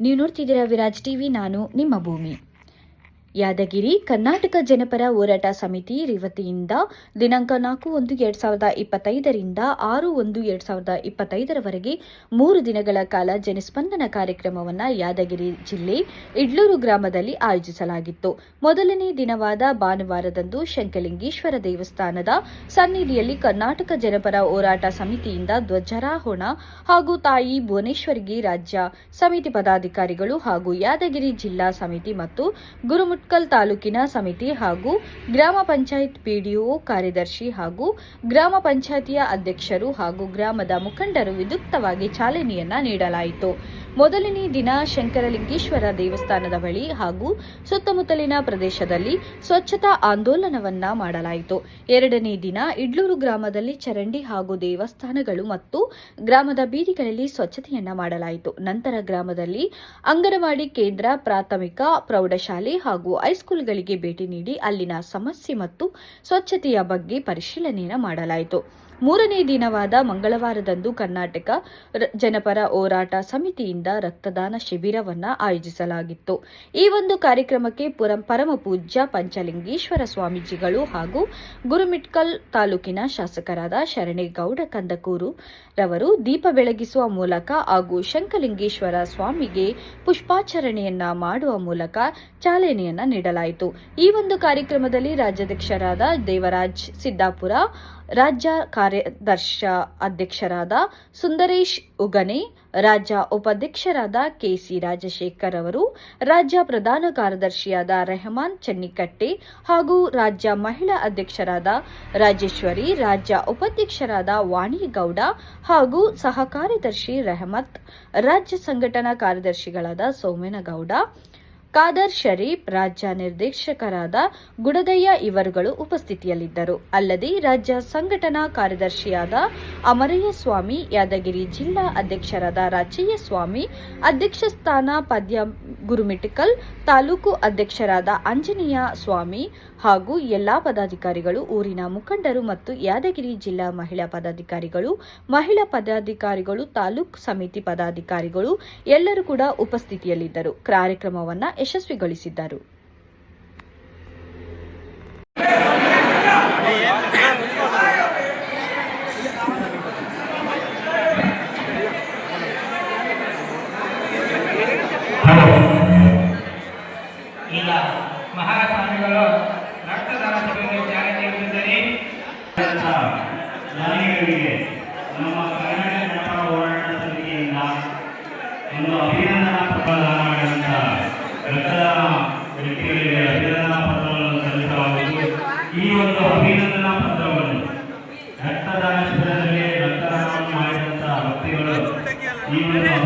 ನೀವು ನೋಡ್ತಿದ್ದೀರಾ ವಿರಾಜ್ ಟಿವಿ ನಾನು ನಿಮ್ಮ ಭೂಮಿ. ಯಾದಗಿರಿ ಕರ್ನಾಟಕ ಜನಪರ ಹೋರಾಟ ಸಮಿತಿ ರಿವತಿಯಿಂದ ದಿನಾಂಕ ನಾಲ್ಕು ಒಂದು ಎರಡ್ ಸಾವಿರದ ಇಪ್ಪತ್ತೈದರಿಂದ ಆರು ಒಂದು ಎರಡ್ ಸಾವಿರದ ಇಪ್ಪತ್ತೈದರವರೆಗೆ ಮೂರು ದಿನಗಳ ಕಾಲ ಜನಸ್ಪಂದನ ಕಾರ್ಯಕ್ರಮವನ್ನು ಯಾದಗಿರಿ ಜಿಲ್ಲೆ ಇಡ್ಲೂರು ಗ್ರಾಮದಲ್ಲಿ ಆಯೋಜಿಸಲಾಗಿತ್ತು. ಮೊದಲನೇ ದಿನವಾದ ಭಾನುವಾರದಂದು ಶಂಕಲಿಂಗೇಶ್ವರ ದೇವಸ್ಥಾನದ ಸನ್ನಿಧಿಯಲ್ಲಿ ಕರ್ನಾಟಕ ಜನಪರ ಹೋರಾಟ ಸಮಿತಿಯಿಂದ ಧ್ವಜಾರೋಹಣ ಹಾಗೂ ತಾಯಿ ಭುವನೇಶ್ವರಿಗೆ ರಾಜ್ಯ ಸಮಿತಿ ಪದಾಧಿಕಾರಿಗಳು ಹಾಗೂ ಯಾದಗಿರಿ ಜಿಲ್ಲಾ ಸಮಿತಿ ಮತ್ತು ಗುರುಮುಟ್ಕಲ್ ತಾಲೂಕಿನ ಸಮಿತಿ ಹಾಗೂ ಗ್ರಾಮ ಪಂಚಾಯತ್ ಪಿಡಿಒ ಕಾರ್ಯದರ್ಶಿ ಹಾಗೂ ಗ್ರಾಮ ಪಂಚಾಯತಿಯ ಅಧ್ಯಕ್ಷರು ಹಾಗೂ ಗ್ರಾಮದ ಮುಖಂಡರು ವಿದ್ಯುಕ್ತವಾಗಿ ಚಾಲನೆಯನ್ನ ನೀಡಲಾಯಿತು. ಮೊದಲನೇ ದಿನ ಶಂಕರಲಿಂಗೇಶ್ವರ ದೇವಸ್ಥಾನದ ಬಳಿ ಹಾಗೂ ಸುತ್ತಮುತ್ತಲಿನ ಪ್ರದೇಶದಲ್ಲಿ ಸ್ವಚ್ಛತಾ ಆಂದೋಲನವನ್ನ ಮಾಡಲಾಯಿತು. ಎರಡನೇ ದಿನ ಇಡ್ಲೂರು ಗ್ರಾಮದಲ್ಲಿ ಚರಂಡಿ ಹಾಗೂ ದೇವಸ್ಥಾನಗಳು ಮತ್ತು ಗ್ರಾಮದ ಬೀದಿಗಳಲ್ಲಿ ಸ್ವಚ್ಛತೆಯನ್ನ ಮಾಡಲಾಯಿತು. ನಂತರ ಗ್ರಾಮದಲ್ಲಿ ಅಂಗನವಾಡಿ ಕೇಂದ್ರ ಪ್ರಾಥಮಿಕ ಪ್ರೌಢಶಾಲೆ ಹಾಗೂ ಹೈಸ್ಕೂಲ್ಗಳಿಗೆ ಭೇಟಿ ನೀಡಿ ಅಲ್ಲಿನ ಸಮಸ್ಯೆ ಮತ್ತು ಸ್ವಚ್ಛತೆಯ ಬಗ್ಗೆ ಪರಿಶೀಲನೆಯನ್ನು ಮಾಡಲಾಯಿತು. ಮೂರನೇ ದಿನವಾದ ಮಂಗಳವಾರದಂದು ಕರ್ನಾಟಕ ಜನಪರ ಹೋರಾಟ ಸಮಿತಿಯಿಂದ ರಕ್ತದಾನ ಶಿಬಿರವನ್ನ ಆಯೋಜಿಸಲಾಗಿತ್ತು. ಈ ಒಂದು ಕಾರ್ಯಕ್ರಮಕ್ಕೆ ಪುರಂ ಪರಮ ಪೂಜ್ಯ ಪಂಚಲಿಂಗೇಶ್ವರ ಸ್ವಾಮೀಜಿಗಳು ಹಾಗೂ ಗುರುಮಿಟ್ಕಲ್ ತಾಲೂಕಿನ ಶಾಸಕರಾದ ಶರಣೇಗೌಡ ಕಂದಕೂರು ರವರು ದೀಪ ಬೆಳಗಿಸುವ ಮೂಲಕ ಹಾಗೂ ಶಂಕಲಿಂಗೇಶ್ವರ ಸ್ವಾಮಿಗೆ ಪುಷ್ಪಾಚರಣೆಯನ್ನ ಮಾಡುವ ಮೂಲಕ ಚಾಲನೆಯನ್ನ ನೀಡಲಾಯಿತು. ಈ ಒಂದು ಕಾರ್ಯಕ್ರಮದಲ್ಲಿ ರಾಜ್ಯಾಧ್ಯಕ್ಷರಾದ ದೇವರಾಜ್ ಸಿದ್ದಾಪುರ, ರಾಜ್ಯ ಕಾರ್ಯದರ್ಶ ಅಧ್ಯಕ್ಷರಾದ ಸುಂದರೇಶ್ ಉಗನೆ, ರಾಜ್ಯ ಉಪಾಧ್ಯಕ್ಷರಾದ ಕೆಸಿ ರಾಜಶೇಖರ್ ಅವರು, ರಾಜ್ಯ ಪ್ರಧಾನ ಕಾರ್ಯದರ್ಶಿಯಾದ ರೆಹಮಾನ್ ಚನ್ನಿಕಟ್ಟೆ ಹಾಗೂ ರಾಜ್ಯ ಮಹಿಳಾ ಅಧ್ಯಕ್ಷರಾದ ರಾಜೇಶ್ವರಿ, ರಾಜ್ಯ ಉಪಾಧ್ಯಕ್ಷರಾದ ವಾಣಿಗೌಡ ಹಾಗೂ ಸಹ ಕಾರ್ಯದರ್ಶಿ ರೆಹಮತ್, ರಾಜ್ಯ ಸಂಘಟನಾ ಕಾರ್ಯದರ್ಶಿಗಳಾದ ಸೋಮೇನಗೌಡ ಖಾದರ್ ಶರೀಫ್ ರಾಜ್ಯ ನಿರ್ದೇಶಕರಾದ ಗುಡದಯ್ಯ ಇವರುಗಳು ಉಪಸ್ಥಿತಿಯಲ್ಲಿದ್ದರು. ಅಲ್ಲದೆ ರಾಜ್ಯ ಸಂಘಟನಾ ಕಾರ್ಯದರ್ಶಿಯಾದ ಅಮರಯ್ಯ ಸ್ವಾಮಿ ಯಾದಗಿರಿ ಜಿಲ್ಲಾ ಅಧ್ಯಕ್ಷರಾದ ರಾಚಯ್ಯ ಸ್ವಾಮಿ ಅಧ್ಯಕ್ಷ ಸ್ಥಾನ ಪದ್ಯ ಗುರುಮಿಟಿಕಲ್ ತಾಲೂಕು ಅಧ್ಯಕ್ಷರಾದ ಆಂಜನೇಯ ಸ್ವಾಮಿ ಹಾಗೂ ಎಲ್ಲಾ ಪದಾಧಿಕಾರಿಗಳು, ಊರಿನ ಮುಖಂಡರು ಮತ್ತು ಯಾದಗಿರಿ ಜಿಲ್ಲಾ ಮಹಿಳಾ ಪದಾಧಿಕಾರಿಗಳು ಮಹಿಳಾ ಪದಾಧಿಕಾರಿಗಳು, ತಾಲೂಕು ಸಮಿತಿ ಪದಾಧಿಕಾರಿಗಳು ಎಲ್ಲರೂ ಕೂಡ ಉಪಸ್ಥಿತಿಯಲ್ಲಿದ್ದರು. ಕಾರ್ಯಕ್ರಮವನ್ನು ಯಶಸ್ವಿಗೊಳಿಸಿದ್ದರು ರಕ್ತದಾನ ಸಭೆಗೆ ನಮ್ಮ Y